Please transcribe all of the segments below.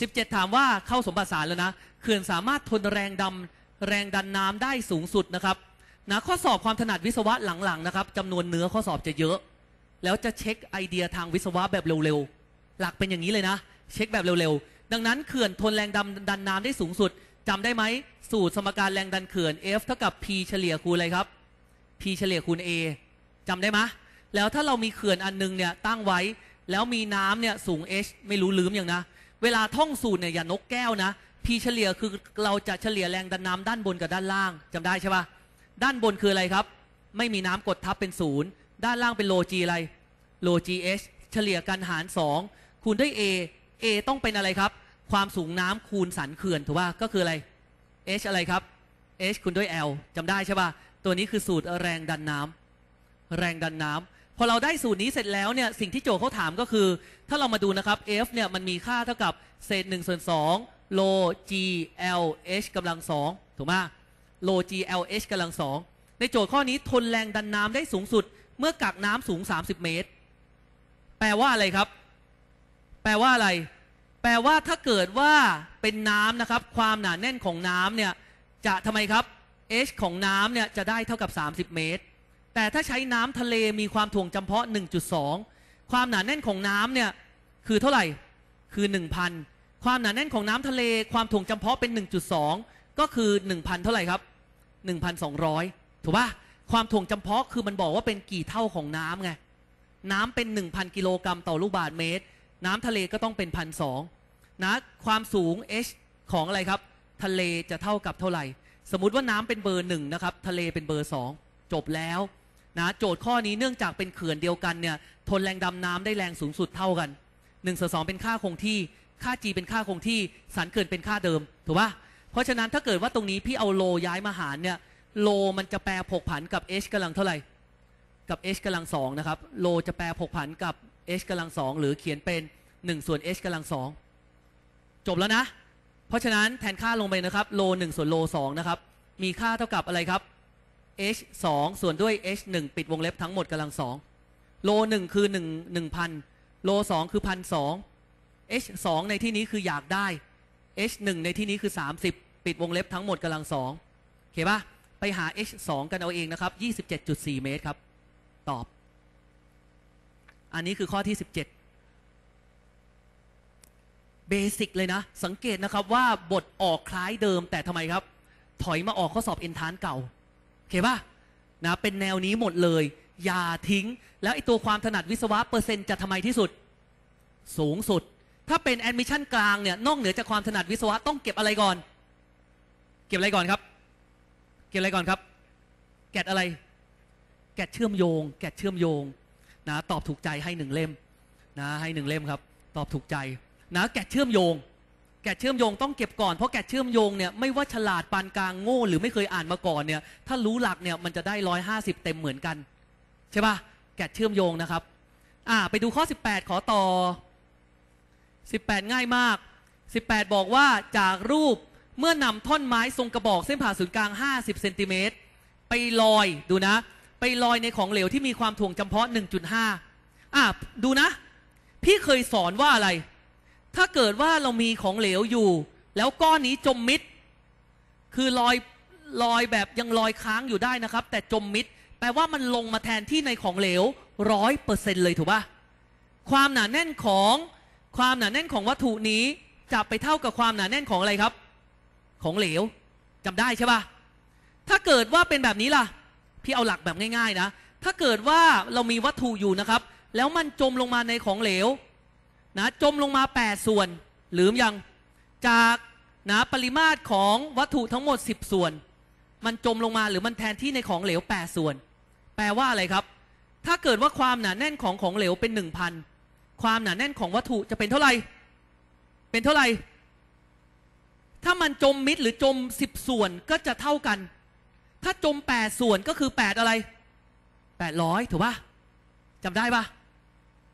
17 ถามว่าเข้าสมบัติศารแล้วนะเขื่อนสามารถทนแรงดำแรงดันน้ำได้สูงสุดนะครับนะข้อสอบความถนัดวิศวะหลังๆนะครับจำนวนเนื้อข้อสอบจะเยอะ แล้วจะเช็คไอเดียทางวิศวะแบบเร็วๆ หลักเป็นอย่างนี้เลยนะ เช็คแบบเร็วๆ ดังนั้นเขื่อนทนแรงดำดันน้ำได้สูงสุดจำได้ไหม สูตรสมการแรงดันเขื่อน F เท่ากับ P เฉลี่ยคูณอะไรครับ P เฉลี่ยคูณ A จำได้ไหมแล้วถ้าเรามีเขื่อนอันนึงเนี่ยตั้งไว้ แล้วมีน้ำเนี่ยสูง H ไม่รู้ลืมอย่างนะ เวลาท่องสูตรเนี่ยอย่านกแก้วนะ P เฉลี่ยคือเราจะเฉลี่ยแรงดันน้ำด้านบนกับด้านล่างจำได้ใช่ปะด้านบนคืออะไรครับ ไม่มีน้ำกดทับเป็นศูนย์ด้านล่างเป็นโล G อะไรโล GH เฉลี่ยกันหาร 2 คูณด้วย A A ต้องเป็นอะไรครับ ความสูงน้ำคูณสันเขื่อนถูกป่ะก็คืออะไร H อะไรครับ H คูณด้วย L จำได้ใช่ป่ะตัวนี้คือสูตรแรงดันน้ำแรงดันน้ำ พอเราได้สูตรนี้เสร็จแล้วเนี่ยสิ่งที่โจเขาถามก็คือ ถ้าเรามาดูนะครับ F เนี่ยมันมีค่าเท่ากับเศษ1ส่วน2โล G L H กำลัง2ถูกไหมโล G L H กำลัง2ในโจทย์ข้อนี้ทนแรงดันน้ำได้สูงสุด เมื่อกักน้ำสูง 30 เมตร แปลว่าอะไรครับ แปลว่าอะไร แปลว่าถ้าเกิดว่าเป็นน้ำนะครับ ความหนาแน่นของน้ำเนี่ยจะทำไมครับ H ของน้ำเนี่ยจะได้เท่ากับ 30 เมตร แต่ถ้าใช้น้ำทะเลมีความถ่วงจำเพาะ 1.2 ความหนาแน่นของน้ำเนี่ยคือเท่าไหร่คือ 1,000 ความหนาแน่นของน้ำทะเลความถ่วงจำเพาะเป็น 1.2 ก็คือ 1,000 เท่าไหร่ครับ 1,200 ถูกปะความถ่วงจำเพาะคือมันบอกว่าเป็นกี่เท่าของน้ำไงน้ำเป็น 1,000 กิโลกรัมต่อลูกบาศก์เมตร น้ำทะเลก็ต้องเป็นพันสองนะความสูง H ของอะไรครับ ทะเลจะเท่ากับเท่าไหร่ สมมุติว่าน้ำเป็นเบอร์หนึ่งนะครับ ทะเลเป็นเบอร์สองจบแล้ว นะโจทย์ข้อนี้เนื่องจากเป็นเขื่อนเดียวกันเนี่ยทนแรงดำน้ำได้แรงสูงสุดเท่ากัน1ส่วน2เป็นค่าคงที่ค่า G เป็นค่าคงที่สันเขื่อนเป็นค่าเดิมถูกปะเพราะฉะนั้นถ้าเกิดว่าตรงนี้พี่เอาโลย้ายมาหารเนี่ยโลมันจะแปรผกผันกับ H กำลังเท่าไหร่กับ h กำลังสองนะครับโลจะแปรผกผันกับ h กำลังสองหรือเขียนเป็น 1 ส่วน h กำลังสองจบแล้วนะ เพราะฉะนั้นแทนค่าลงไปนะครับโล1ส่วนโล2นะครับมีค่าเท่ากับอะไรครับ h 2ส่วนด้วย h 1ปิดวงเล็บทั้งหมดกำลังสองโล1คือ1 1,000โล2คือ1,200 h 2ในที่นี้คืออยากได้ h 1ในที่นี้คือ 30 ปิดวงเล็บทั้งหมดกำลังสองโอเคปะไปหา h 2กันเอาเองนะครับ27.4 เมตรครับ ตอบ อันนี้คือข้อที่ 17 เบสิกเลยนะ สังเกตนะครับว่าบทออกคล้ายเดิมแต่ทำไมครับ ถอยมาออกข้อสอบเอนทานเก่า โอเคป่ะนะเป็นแนวนี้หมดเลย อย่าทิ้ง แล้วไอตัวความถนัดวิศวะเปอร์เซ็นต์จะทำไมที่สุด สูงสุด ถ้าเป็นแอดมิชชั่นกลางเนี่ยนอกเหนือจากความถนัดวิศวะต้องเก็บอะไรก่อน เก็บอะไรก่อนครับ เก็บอะไรก่อนครับ แกดอะไร แกดเชื่อมโยง แกดเชื่อมโยงนะตอบถูกใจให้หนึ่งเล่มนะให้หนึ่งเล่มครับ ตอบถูกใจนะแกดเชื่อมโยง แกดเชื่อมโยงต้องเก็บก่อนเพราะแกดเชื่อมโยงเนี่ยไม่ว่าฉลาดปานกลางโง่หรือไม่เคยอ่านมาก่อนเนี่ยถ้ารู้หลักเนี่ยมันจะได้ร้อยห้าสิบเต็มเหมือนกันใช่ปะแกดเชื่อมโยงนะครับอ่าไปดูข้อ 18 ขอต่อ 18 ง่ายมาก 18 บอกว่าจากรูปเมื่อนำท่อนไม้ทรงกระบอกเส้นผ่าศูนย์กลาง 50เซนติเมตรไปลอยดูนะ ไปลอยในของเหลวที่มีความถ่วงจำเพาะ 1.5อะดูนะ พี่เคยสอนว่าอะไร ถ้าเกิดว่าเรามีของเหลวอยู่ แล้วก้อนนี้จมมิด คือลอยลอยแบบยังลอยค้างอยู่ได้นะครับ แต่จมมิดแปลว่ามันลงมาแทนที่ในของเหลวร้อยเปอร์เซ็นเลยถูกปะความหนาแน่นของความหนาแน่นของวัตถุนี้จะไปเท่ากับความหนาแน่นของอะไรครับ ของเหลวจำได้ใช่ปะถ้าเกิดว่าเป็นแบบนี้ล่ะ พี่เอาหลักแบบง่าย ๆ นะ ถ้าเกิดว่าเรามีวัตถุอยู่นะครับ แล้วมันจมลงมาในของเหลว นะจมลงมา 8 ส่วน หรือยังจากนะปริมาตรของวัตถุทั้งหมด 10 ส่วน มันจมลงมาหรือมันแทนที่ในของเหลว 8 ส่วน แปลว่าอะไรครับ ถ้าเกิดว่าความหนาแน่นของของเหลวเป็น 1,000 ความหนาแน่นของวัตถุจะเป็นเท่าไหร่ เป็นเท่าไหร่ ถ้ามันจมมิดหรือจม 10 ส่วนก็จะเท่ากัน ถ้าจม 8 ส่วนก็คือ 8 อะไร 800 ถูกปะจำได้ปะ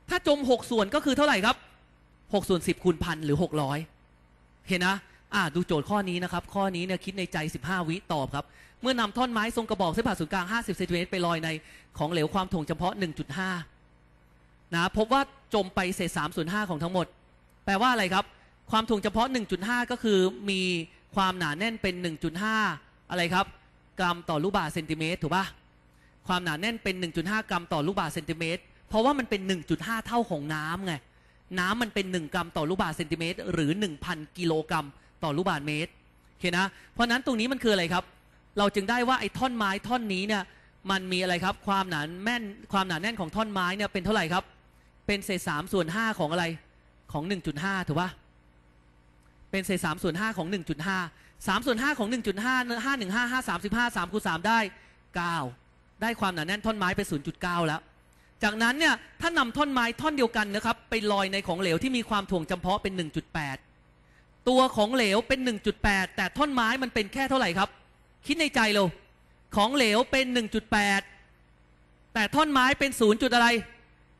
ถ้าจม 6 ส่วนก็คือเท่าไหร่ครับ 6ส่วน10คูณพันหรือ600เห็นนะอ่าดูโจทย์ข้อนี้นะครับ ข้อนี้เนี่ยคิดในใจ 15 วิตอบครับ เมื่อนำท่อนไม้ทรงกระบอกเส้นผ่าศูนย์กลาง 50เซนติเมตรไปลอยในของเหลวความถ่วงเฉพาะ 1.5 นะพบว่าจมไปเศษ3ส่วน5ของทั้งหมด แปลว่าอะไรครับ ความถ่วงเฉพาะ 1.5 ก็คือมีความหนาแน่นเป็น 1.5 อะไรครับ กรัมต่อลูกบาศก์เซนติเมตรถูกปะความหนาแน่นเป็น 1.5 กรัมต่อลูกบาศก์เซนติเมตรเพราะว่ามันเป็น 1.5 เท่าของน้ำไง น้ำมันเป็น 1 กรัมต่อลูกบาศก์เซนติเมตร หรือ 1,000 กิโลกรัมต่อลูกบาศก์เมตรโอเคนะ เพราะนั้นตรงนี้มันคืออะไรครับ เราจึงได้ว่าไอ้ท่อนไม้ท่อนนี้เนี่ยมันมีอะไรครับ ความหนาแม่นความหนาแน่นของท่อนไม้เนี่ยเป็นเท่าไหร่ครับ เป็นเศษสามส่วนห้าของอะไรของ 1.5 ถูกปะเป็นเศษสามส่วนห้าของ 1.5 3ส่วน5ของ 1.5 5 1 5 5 35 3คูณ3ได้ 9 ได้ความหนาแน่นท่อนไม้ไป0.9 แล้ว จากนั้นเนี่ยถ้านำท่อนไม้ท่อนเดียวกันนะครับ ไปลอยในของเหลวที่มีความถ่วงจำเพาะเป็น 1.8 ตัวของเหลวเป็น 1.8 แต่ท่อนไม้มันเป็นแค่เท่าไหร่ครับ คิดในใจเราของเหลวเป็น 1.8 แต่ท่อนไม้เป็น0จุดอะไร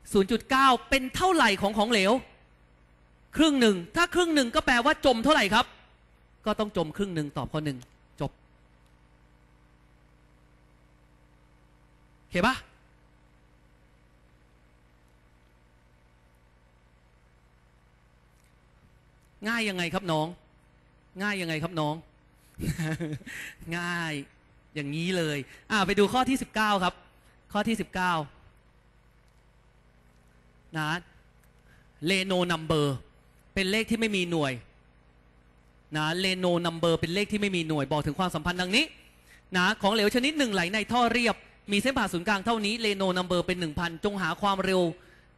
0.9 เป็นเท่าไหร่ของของเหลว ครึ่งหนึ่งถ้าครึ่งหนึ่งก็แปลว่าจมเท่าไหร่ครับ ก็ต้องจมครึ่งหนึ่งตอบข้อหนึ่งจบโอเคปะ ง่ายยังไงครับน้อง ง่ายยังไงครับน้อง ง่ายอย่างนี้เลย อ่าไปดูข้อที่19ครับ ข้อที่19นะเลโนนัมเบอร์เป็นเลขที่ไม่มีหน่วยนะเลโนนัมเบอร์เป็นเลขที่ไม่มีหน่วยบอกถึงความสัมพันธ์ดังนี้นะของเหลวชนิดหนึ่งไหลในท่อเรียบ มีเส้นผ่าศูนย์กลางเท่านี้เลโนนัมเบอร์เป็น 1,000 จงหาความเร็ว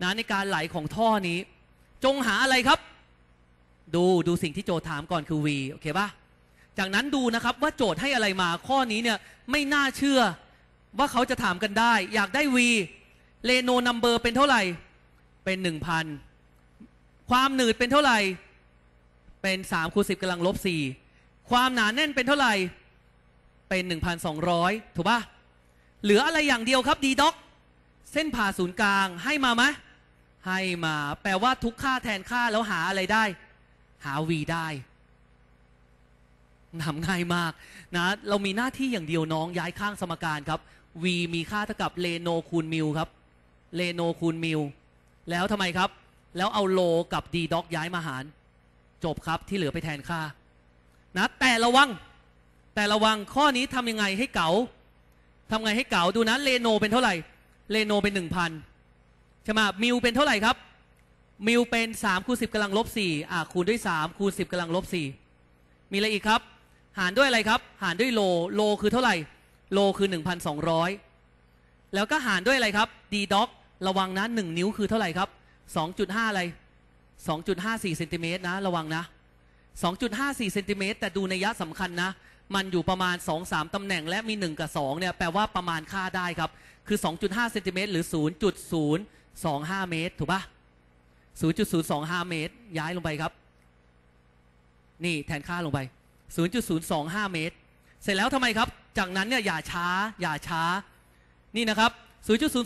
นะในการไหลของท่อนี้ จงหาอะไรครับ ดูดูสิ่งที่โจทย์ถามก่อนคือ v โอเคปะจากนั้นดูนะครับว่าโจทย์ให้อะไรมาข้อนี้เนี่ยไม่น่าเชื่อว่าเขาจะถามกันได้ อยากได้ v เลโนนัมเบอร์เป็นเท่าไหร่ เป็น1,000ความหนืดเป็นเท่าไหร่ เป็น3คูณ10กำลังลบ4ความหนาแน่นเป็นเท่าไหร่ เป็น1,200ถูกปะเหลืออะไรอย่างเดียวครับดีด็อกเส้นผ่าศูนย์กลางให้มาไหมให้มา แปลว่าทุกค่าแทนค่าแล้วหาอะไรได้ หา v ได้ทำง่ายมากนะเรามีหน้าที่อย่างเดียวน้องย้ายข้างสมการครับ v มีค่าเท่ากับเลโนคูณมิวครับเลโนคูณมิวแล้วทำไมครับ แล้วเอาโลกับ d ด็อกย้ายมาหาร จบครับที่เหลือไปแทนค่านะแต่ระวัง แต่ระวังข้อนี้ทำยังไงให้เก๋าทำไงให้เก๋าดูนะเลโนเป็นเท่าไหร่เลโนเป็นหนึ่งพันใช่ไหมมิวเป็นเท่าไหร่ครับ มิวเป็น3คูณ10กำลังลบ4อะคูณด้วย3คูณ10กำลังลบ4มีอะไรอีกครับ หารด้วยอะไรครับ หารด้วยโลโลคือเท่าไหร่ โลคือ 1,200 แล้วก็หารด้วยอะไรครับ d ด็อกระวังนะ1นิ้วคือเท่าไหร่ครับ 2.5 อะไร 2.54เซนติเมตรนะ ระวังนะ 2.54เซนติเมตรแต่ดูในยะสำคัญนะ มันอยู่ประมาณ 2-3ตำแหน่งและมี 1 กับ 2 เนี่ย แปลว่าประมาณค่าได้ครับ คือ 2.5เซนติเมตรหรือ 0.025 เมตร ถูกปะ 0.025 เมตร ย้ายลงไปครับ นี่แทนค่าลงไป 0.025 เมตร เสร็จแล้วทำไมครับ จากนั้นเนี่ยอย่าช้า อย่าช้า นี่นะครับ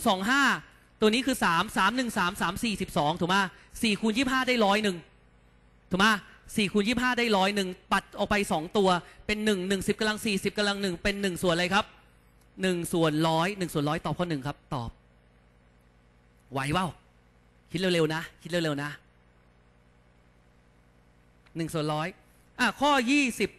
0.025 ตัวนี้คือ 3 3 1 3 3 4 12 ถูกไหม4คูณ25 ได้ร้อยหนึ่งถูกไหม4คูณ25 ได้ร้อยหนึ่งปัดออกไป 2 ตัว เป็น 1 1 10กำลัง4 10กำลัง 1 เป็น 1 ส่วนอะไรครับ 1 ส่วนร้อย1ส่วนร้อยตอบข้อ1ครับ ตอบ ไหวเปล่า คิดเร็วๆนะ คิดเร็วๆนะ1ส่วนร้อยอะข้อยี่สิบ